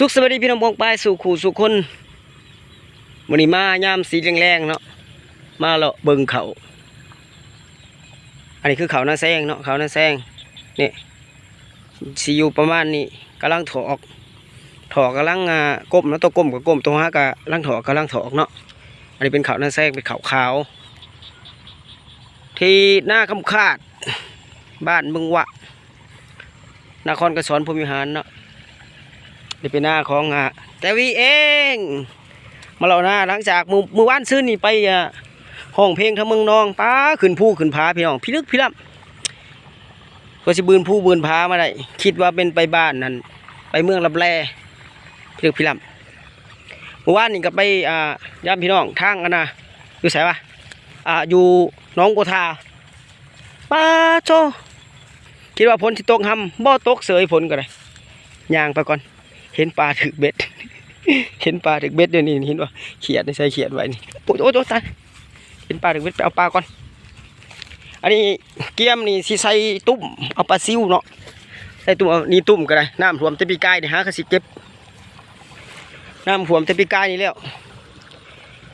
สุขสวัสดีพี่น้องปองปายสู่ขู่สู่คนวันนี้มายามสีแรงๆเนาะมาเลาะเบิงเขาอันนี้คือเขาหน้าแซงเนาะเขาหน้าแซงนี่สีอยู่ประมาณนี้กำลังถอกถอกกำลังก้มเนาะตัวก้มกับก้มตัวฮะกำลังถอกกำลังถอกเนาะอันนี้เป็นเขาหน้าแซงเป็นเขาขาว ที่หน้าคำคาดบ้านมึงวะนครกระสอนพรหมวิหารเนาะ นี่เป็นหน้าของอะแต่วีเอง มาเราหน้าหลังจากมือมือว่านซื้อนี่ไปอะห้องเพลงทั้งเมืองนองป้าขึ้นผู้ขึ้นผาพี่น้องพี่ลึกพี่ล่ำก็สิบืนผู้บืนผามาได้คิดว่าเป็นไปบ้านนั่นไปเมืองลับแลพี่ลึกพี่ล่ำเมื่อวานนี่ก็ไปอ่าย่ามพี่น้องทางกันนะอยู่ไสวะอ่าอยู่น้องโกธาป้าโจคิดว่าฝนที่ตกหำบ่ตกเสยฝนก็ได้ยางไปก่อน เห็นปลาถึกเบ็ด เห็นปลาถึกเบ็ดเดี๋ยวนี้เห็นว่าเขียดในใส่เขียดไว้นี่โอ้ยโอ้ยโอ้ยตายเห็นปลาถึกเบ็ดไปเอาปลาก่อน อันนี้เกียมนี่สิใส่ตุ้มเอาปลาซิวเนาะใส่ตุ้มนี่ตุ้มก็ได้น้ำท่วมแต่ปีกายนี่ฮะก็สิเก็บน้ำท่วมแต่ปีกายนี่แล้ว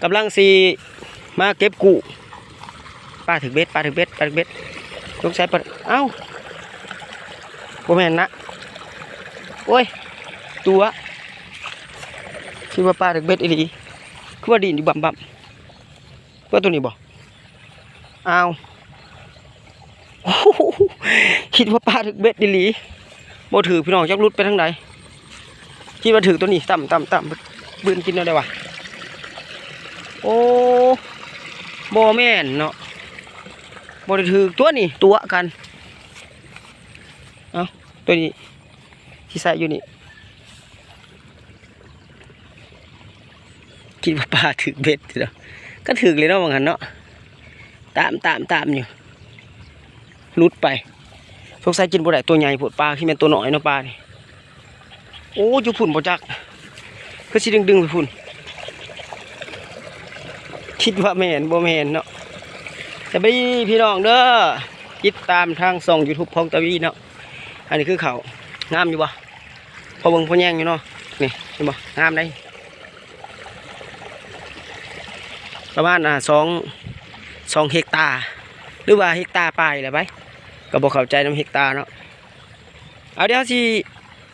กำลังสิมาเก็บกูปลาถึกเบ็ดปลาถึกเบ็ดปลาถึกเบ็ดต้องใช้ปลาเอ้าโบแมนนะโอ้ย ตัวคิดว่าปลาถึกเบ็ดอีหลีคือว่าดินอยู่บ่ำบ่ำว่าตัวนี้บ่อ้าวคิดว่าปลาถึกเบ็ดอีหลีบ่ถือพี่น้องจักรุดไปทางใดคิดว่าถือตัวนี้ต่ำต่ำต่ำบืนกินเอาได้วะโอ้บ่แม่นเนาะบ่ได้ถือตัวนี้ตัวกัน เอาตัวนี้ที่ใส่อยู่นี่ คิดว่าปลาถึกเบ็ดเนาะก็ถึกเลยเนาะบางหันเนาะตามตามตามอยู่ลุดไปสงสัยกินบ่ได้ตัวใหญ่ปวดปลาที่เป็นตัวน้อยเนาะปลานี่โอ้อยู่พุ่นบ่จักก็สิดึงดึงไปพุ่นคิดว่าแม่นบ่แม่นเนาะแต่ไปพี่น้องเด้อติดตามทางส่อง YouTube ของตะวีเนาะอันนี้คือเขางามอยู่บ่พอเบิ่งพอแย่งอยู่เนาะนี่เห็นบ่งามได้ ประมาณอ่าสองสองเฮกตาร์หรือว่าเฮกตาร์ปลายแหละไปก็บอกเข้าใจน้ำเฮกตาร์เนาะเอาเดี๋ยวสิ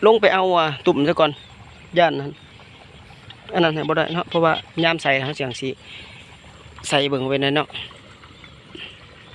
ลงไปเอาอะตุ่มซะก่อนย่านนั้นอันนั้นให้บ่ได้เนาะเพราะว่ายามใส่ทางเสียงสีใส่เบิ่งไว้นั่นเนาะ